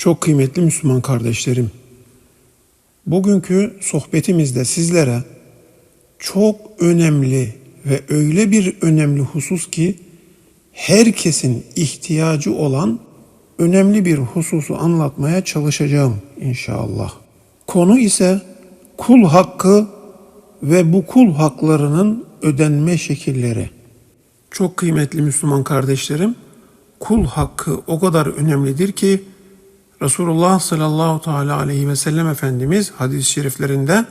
Çok kıymetli Müslüman kardeşlerim. Bugünkü sohbetimizde sizlere çok önemli ve öyle bir önemli husus ki herkesin ihtiyacı olan önemli bir hususu anlatmaya çalışacağım inşallah. Konu ise kul hakkı ve bu kul haklarının ödenme şekilleri. Çok kıymetli Müslüman kardeşlerim, kul hakkı o kadar önemlidir ki Resulullah sallallahu teala aleyhi ve sellem Efendimiz hadis-i şeriflerinde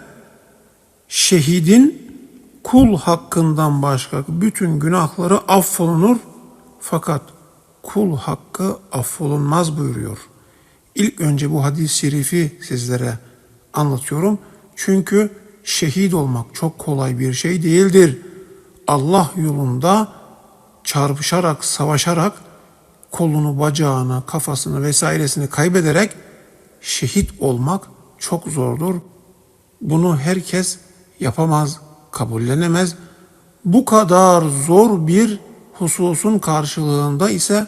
şehidin kul hakkından başka bütün günahları affolunur fakat kul hakkı affolunmaz buyuruyor. İlk önce bu hadis-i şerifi sizlere anlatıyorum. Çünkü şehit olmak çok kolay bir şey değildir. Allah yolunda çarpışarak, savaşarak kolunu, bacağını, kafasını vesairesini kaybederek şehit olmak çok zordur. Bunu herkes yapamaz, kabullenemez. Bu kadar zor bir hususun karşılığında ise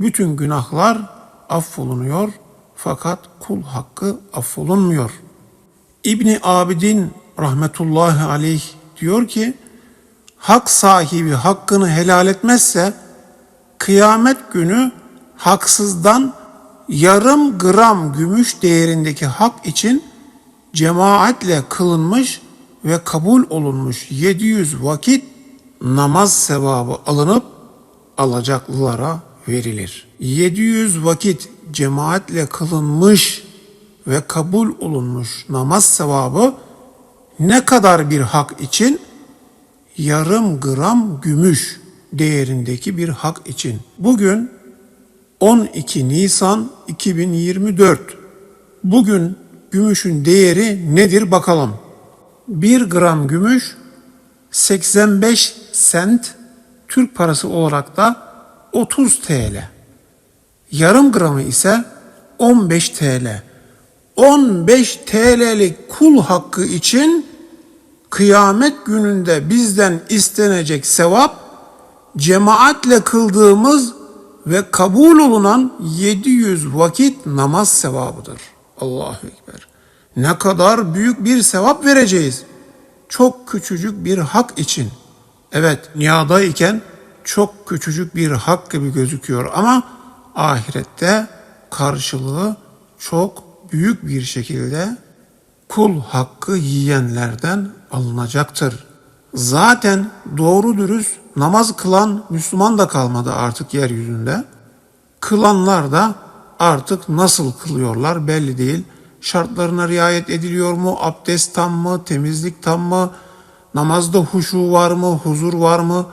bütün günahlar affolunuyor fakat kul hakkı affolunmuyor. İbni Abidin rahmetullahi aleyh diyor ki hak sahibi hakkını helal etmezse kıyamet günü haksızdan yarım gram gümüş değerindeki hak için cemaatle kılınmış ve kabul olunmuş 700 vakit namaz sevabı alınıp alacaklılara verilir. 700 vakit cemaatle kılınmış ve kabul olunmuş namaz sevabı ne kadar bir hak için? Yarım gram gümüş değerindeki bir hak için. Bugün 12 Nisan 2024. Bugün gümüşün değeri nedir bakalım. 1 gram gümüş 85 sent Türk parası olarak da 30 TL. Yarım gramı ise 15 TL. 15 TL'lik kul hakkı için kıyamet gününde bizden istenecek sevap cemaatle kıldığımız ve kabul olunan 700 vakit namaz sevabıdır. Allahu Ekber. Ne kadar büyük bir sevap vereceğiz. Çok küçücük bir hak için. Evet, dünyada iken çok küçücük bir hak gibi gözüküyor ama ahirette karşılığı çok büyük bir şekilde kul hakkı yiyenlerden alınacaktır. Zaten doğru dürüst namaz kılan Müslüman da kalmadı artık yeryüzünde. Kılanlar da artık nasıl kılıyorlar belli değil. Şartlarına riayet ediliyor mu? Abdest tam mı? Temizlik tam mı? Namazda huşu var mı? Huzur var mı?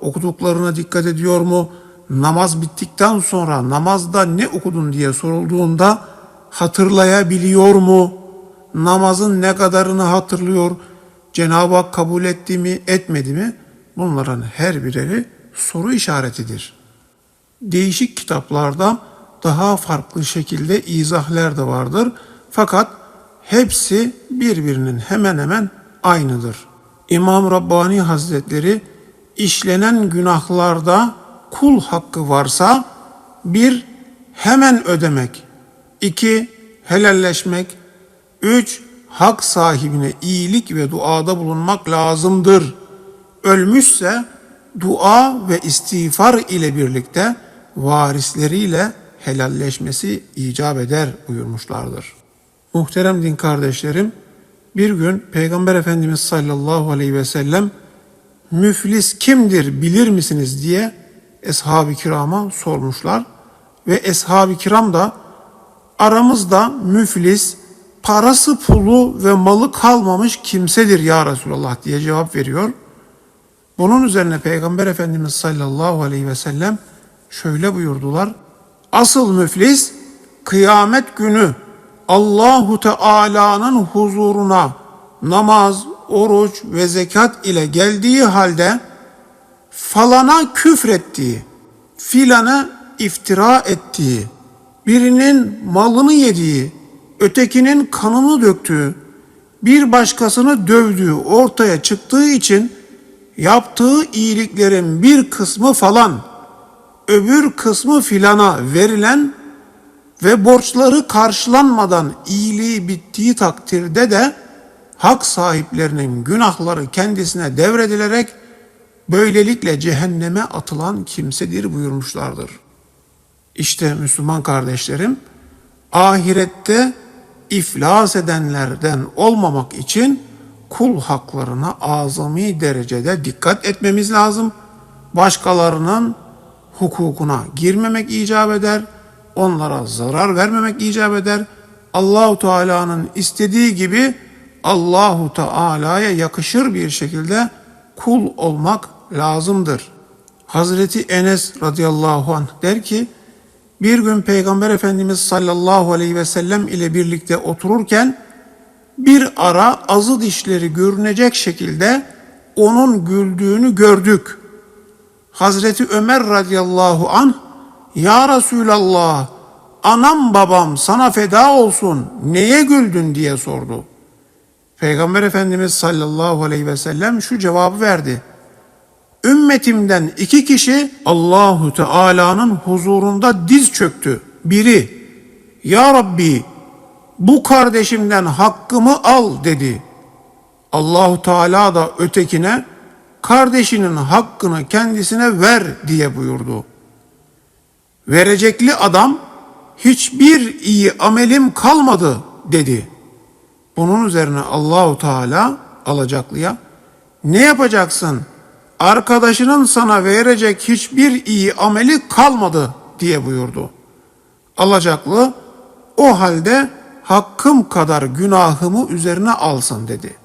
Okuduklarına dikkat ediyor mu? Namaz bittikten sonra namazda ne okudun diye sorulduğunda hatırlayabiliyor mu? Namazın ne kadarını hatırlıyor? Cenab-ı Hak kabul etti mi, etmedi mi? Bunların her bireri soru işaretidir. Değişik kitaplarda daha farklı şekilde izahler de vardır. Fakat hepsi birbirinin hemen hemen aynıdır. İmam Rabbani Hazretleri işlenen günahlarda kul hakkı varsa bir hemen ödemek, iki helalleşmek, üç hak sahibine iyilik ve duada bulunmak lazımdır. Ölmüşse dua ve istiğfar ile birlikte varisleriyle helalleşmesi icap eder buyurmuşlardır. Muhterem din kardeşlerim, bir gün Peygamber Efendimiz sallallahu aleyhi ve sellem müflis kimdir bilir misiniz diye eshab-ı kirama sormuşlar ve eshab-ı kiram da aramızda müflis parası pulu ve malı kalmamış kimsedir ya Resulallah diye cevap veriyor. Bunun üzerine Peygamber Efendimiz sallallahu aleyhi ve sellem şöyle buyurdular. Asıl müflis kıyamet günü Allahu Teala'nın huzuruna namaz, oruç ve zekat ile geldiği halde falana küfrettiği, filana iftira ettiği, birinin malını yediği, ötekinin kanını döktüğü, bir başkasını dövdüğü ortaya çıktığı için yaptığı iyiliklerin bir kısmı falan, öbür kısmı filana verilen ve borçları karşılanmadan iyiliği bittiği takdirde de hak sahiplerinin günahları kendisine devredilerek böylelikle cehenneme atılan kimsedir buyurmuşlardır. İşte Müslüman kardeşlerim, ahirette iflas edenlerden olmamak için kul haklarına azami derecede dikkat etmemiz lazım. Başkalarının hukukuna girmemek icap eder. Onlara zarar vermemek icap eder. Allahu Teala'nın istediği gibi Allahu Teala'ya yakışır bir şekilde kul olmak lazımdır. Hazreti Enes radıyallahu anh der ki bir gün Peygamber Efendimiz sallallahu aleyhi ve sellem ile birlikte otururken bir ara azı dişleri görünecek şekilde onun güldüğünü gördük. Hazreti Ömer radıyallahu anh Ya Resulallah anam babam sana feda olsun neye güldün diye sordu. Peygamber Efendimiz sallallahu aleyhi ve sellem şu cevabı verdi. Ümmetimden iki kişi Allahu Teala'nın huzurunda diz çöktü. Biri Ya Rabbi bu kardeşimden hakkımı al dedi. Allahu Teala da ötekine kardeşinin hakkını kendisine ver diye buyurdu. Verecekli adam hiçbir iyi amelim kalmadı dedi. Bunun üzerine Allahu Teala alacaklıya ne yapacaksın? Arkadaşının sana verecek hiçbir iyi ameli kalmadı diye buyurdu. Alacaklı o halde hakkım kadar günahımı üzerine alsın dedi.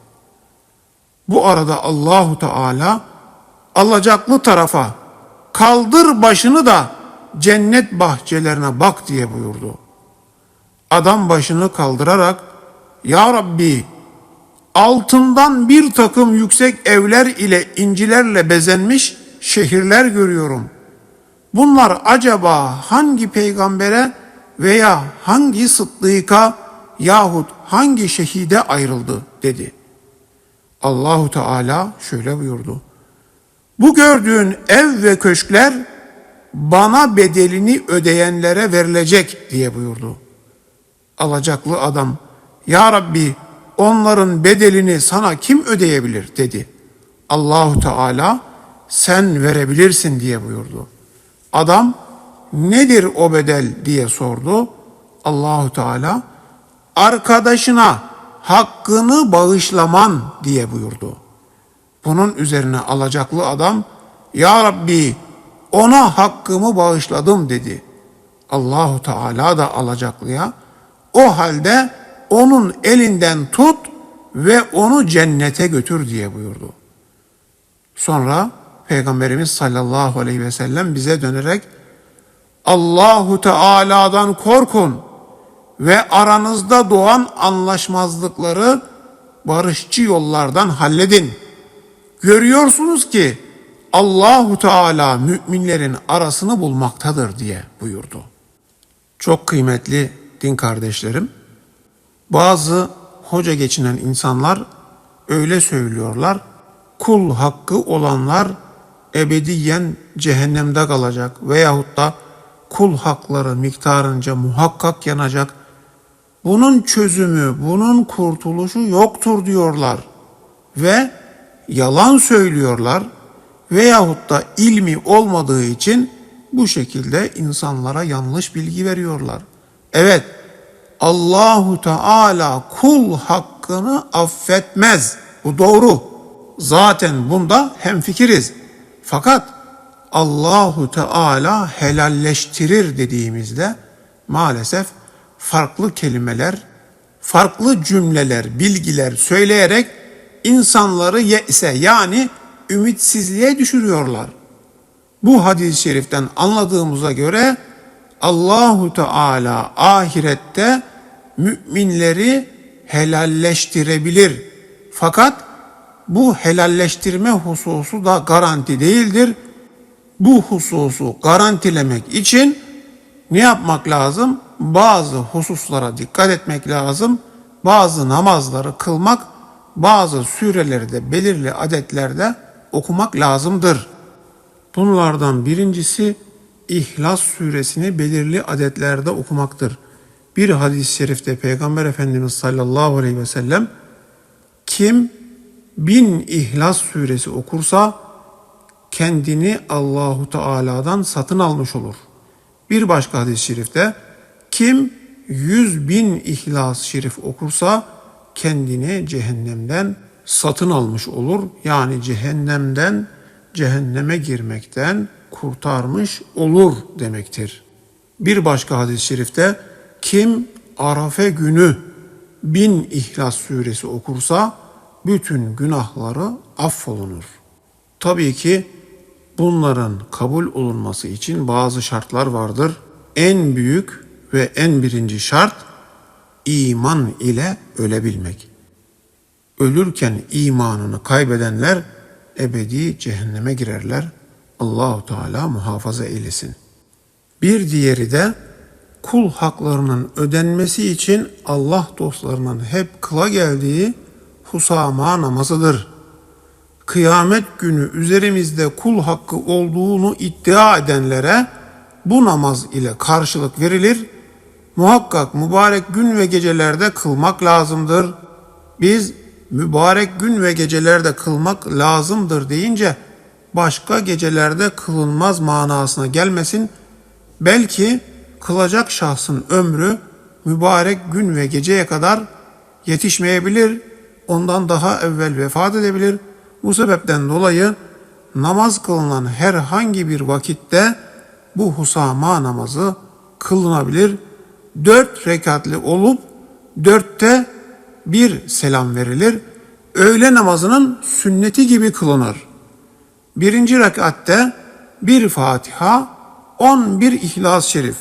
Bu arada Allahu Teala alacaklı tarafa kaldır başını da cennet bahçelerine bak diye buyurdu. Adam başını kaldırarak Ya Rabbi altından bir takım yüksek evler ile incilerle bezenmiş şehirler görüyorum. Bunlar acaba hangi peygambere veya hangi sıddıka yahut hangi şehide ayrıldı dedi. Allahu Teala şöyle buyurdu. Bu gördüğün ev ve köşkler bana bedelini ödeyenlere verilecek diye buyurdu. Alacaklı adam, Ya Rabbi onların bedelini sana kim ödeyebilir dedi. Allahu Teala sen verebilirsin diye buyurdu. Adam nedir o bedel diye sordu. Allahu Teala arkadaşına hakkını bağışlaman diye buyurdu. Bunun üzerine alacaklı adam Ya Rabbi ona hakkımı bağışladım dedi. Allahu Teala da alacaklıya o halde onun elinden tut ve onu cennete götür diye buyurdu. Sonra Peygamberimiz sallallahu aleyhi ve sellem bize dönerek Allahu Teala'dan korkun ve aranızda doğan anlaşmazlıkları barışçı yollardan halledin. Görüyorsunuz ki Allahu Teala müminlerin arasını bulmaktadır diye buyurdu. Çok kıymetli din kardeşlerim, bazı hoca geçinen insanlar öyle söylüyorlar. Kul hakkı olanlar ebediyen cehennemde kalacak veyahut da kul hakları miktarınca muhakkak yanacak. Bunun çözümü, bunun kurtuluşu yoktur diyorlar. Ve yalan söylüyorlar veyahut da ilmi olmadığı için bu şekilde insanlara yanlış bilgi veriyorlar. Evet, Allahu Teala kul hakkını affetmez. Bu doğru. Zaten bunda hemfikiriz. Fakat Allahu Teala helalleştirir dediğimizde maalesef farklı kelimeler, farklı cümleler, bilgiler söyleyerek insanları yese yani ümitsizliğe düşürüyorlar. Bu hadis-i şeriften anladığımıza göre Allahu Teala ahirette müminleri helalleştirebilir. Fakat bu helalleştirme hususu da garanti değildir. Bu hususu garantilemek için ne yapmak lazım? Bazı hususlara dikkat etmek lazım. Bazı namazları kılmak, bazı süreleri de belirli adetlerde okumak lazımdır. Bunlardan birincisi İhlas suresini belirli adetlerde okumaktır. Bir hadis-i şerifte Peygamber Efendimiz sallallahu aleyhi ve sellem kim bin İhlas suresi okursa kendini Allahu Teala'dan satın almış olur. Bir başka hadis-i şerifte kim yüz bin İhlas şerif okursa kendini cehennemden satın almış olur. Yani cehennemden cehenneme girmekten kurtarmış olur demektir. Bir başka hadis-i şerifte kim Arafe günü bin İhlas suresi okursa bütün günahları affolunur. Tabii ki bunların kabul olunması için bazı şartlar vardır. En büyük ve en birinci şart iman ile ölebilmek. Ölürken imanını kaybedenler ebedi cehenneme girerler. Allahu Teala muhafaza eylesin. Bir diğeri de kul haklarının ödenmesi için Allah dostlarının hep kıla geldiği husama namazıdır. Kıyamet günü üzerimizde kul hakkı olduğunu iddia edenlere bu namaz ile karşılık verilir. Muhakkak mübarek gün ve gecelerde kılmak lazımdır. Biz mübarek gün ve gecelerde kılmak lazımdır deyince başka gecelerde kılınmaz manasına gelmesin. Belki kılacak şahsın ömrü mübarek gün ve geceye kadar yetişmeyebilir. Ondan daha evvel vefat edebilir. Bu sebepten dolayı namaz kılınan herhangi bir vakitte bu husama namazı kılınabilir. Dört rekatli olup dörtte bir selam verilir. Öğle namazının sünneti gibi kılınır. Birinci rekatte bir Fatiha, on bir İhlas-ı Şerif.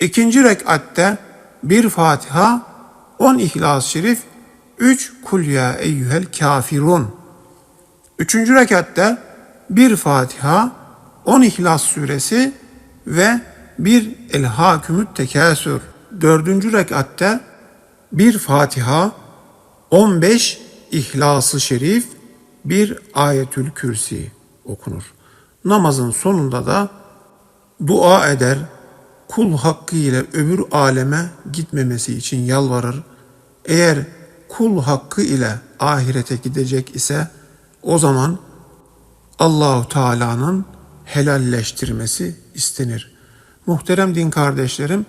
İkinci rekatte bir Fatiha, on İhlas-ı Şerif, üç Kul ya eyyühel kafirun. Üçüncü rekatte bir Fatiha, on İhlas suresi ve bir El Hakümüt Tekasür. Dördüncü rekatte bir Fatiha, 15 İhlas-ı Şerif, bir Ayetül Kürsi okunur. Namazın sonunda da dua eder, kul hakkı ile öbür aleme gitmemesi için yalvarır. Eğer kul hakkı ile ahirete gidecek ise o zaman Allahu Teala'nın helalleştirmesi istenir. Muhterem din kardeşlerim,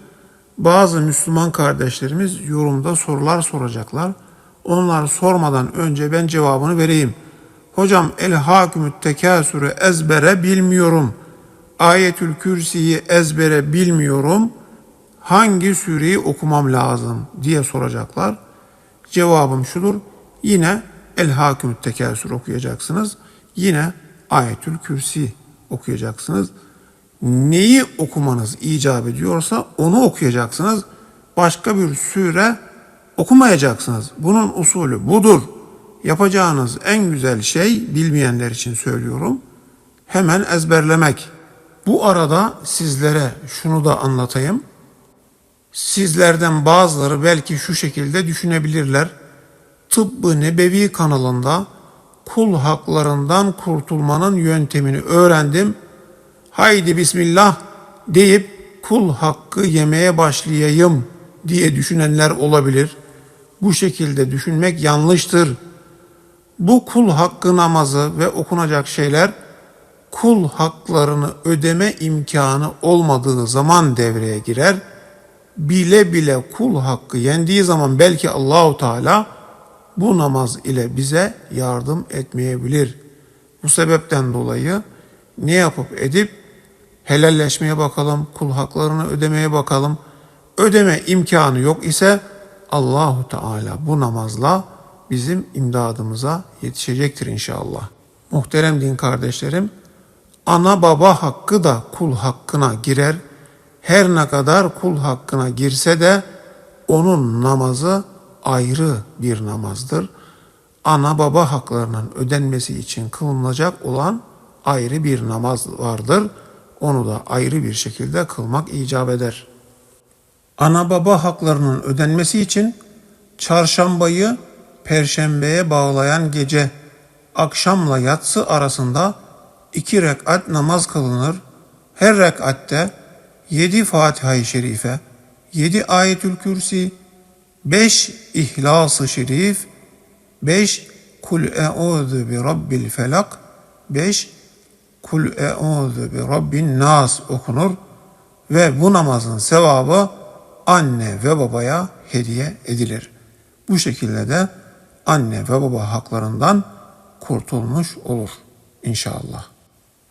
bazı Müslüman kardeşlerimiz yorumda sorular soracaklar. Onlar sormadan önce ben cevabını vereyim. Hocam El Hakimü Tekasür'ü ezbere bilmiyorum. Ayetül Kürsi'yi ezbere bilmiyorum. Hangi süreyi okumam lazım diye soracaklar. Cevabım şudur. Yine El Hakimü Tekasür okuyacaksınız. Yine Ayetül Kürsi okuyacaksınız. Neyi okumanız icap ediyorsa onu okuyacaksınız. Başka bir süre okumayacaksınız. Bunun usulü budur. Yapacağınız en güzel şey bilmeyenler için söylüyorum. Hemen ezberlemek. Bu arada sizlere şunu da anlatayım. Sizlerden bazıları belki şu şekilde düşünebilirler. Tıbbı Nebevi kanalında kul haklarından kurtulmanın yöntemini öğrendim. Haydi bismillah deyip kul hakkı yemeye başlayayım diye düşünenler olabilir. Bu şekilde düşünmek yanlıştır. Bu kul hakkı namazı ve okunacak şeyler kul haklarını ödeme imkanı olmadığı zaman devreye girer. Bile bile kul hakkı yendiği zaman belki Allahu Teala bu namaz ile bize yardım etmeyebilir. Bu sebepten dolayı ne yapıp edip helalleşmeye bakalım, kul haklarını ödemeye bakalım. Ödeme imkanı yok ise Allahu Teala bu namazla bizim imdadımıza yetişecektir inşallah. Muhterem din kardeşlerim, ana baba hakkı da kul hakkına girer. Her ne kadar kul hakkına girse de onun namazı ayrı bir namazdır. Ana baba haklarının ödenmesi için kılınacak olan ayrı bir namaz vardır. Onu da ayrı bir şekilde kılmak icap eder. Ana baba haklarının ödenmesi için çarşambayı perşembeye bağlayan gece akşamla yatsı arasında iki rekat namaz kılınır. Her rekatte yedi Fatiha-i Şerife, 7 ayetül kürsi, 5 İhlas-ı Şerif, 5 Kul e'udhu bi rabbil felak, 5 Kul e'udhu bi rabbin nas okunur ve bu namazın sevabı anne ve babaya hediye edilir. Bu şekilde de anne ve baba haklarından kurtulmuş olur inşallah.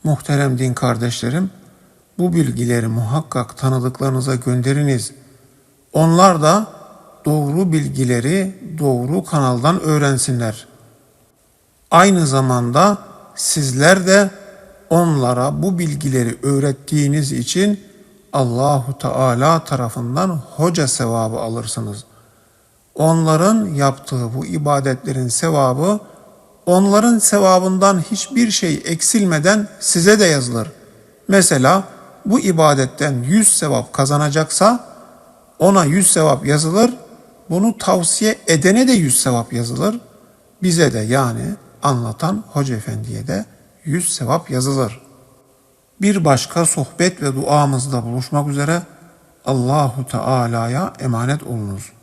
Muhterem din kardeşlerim, bu bilgileri muhakkak tanıdıklarınıza gönderiniz. Onlar da doğru bilgileri doğru kanaldan öğrensinler. Aynı zamanda sizler de onlara bu bilgileri öğrettiğiniz için Allahu Teala tarafından hoca sevabı alırsınız. Onların yaptığı bu ibadetlerin sevabı onların sevabından hiçbir şey eksilmeden size de yazılır. Mesela bu ibadetten 100 sevap kazanacaksa ona 100 sevap yazılır. Bunu tavsiye edene de 100 sevap yazılır. Bize de yani anlatan hoca efendiye de 100 sevap yazılır. Bir başka sohbet ve duamızda buluşmak üzere Allahu Teala'ya emanet olunuz.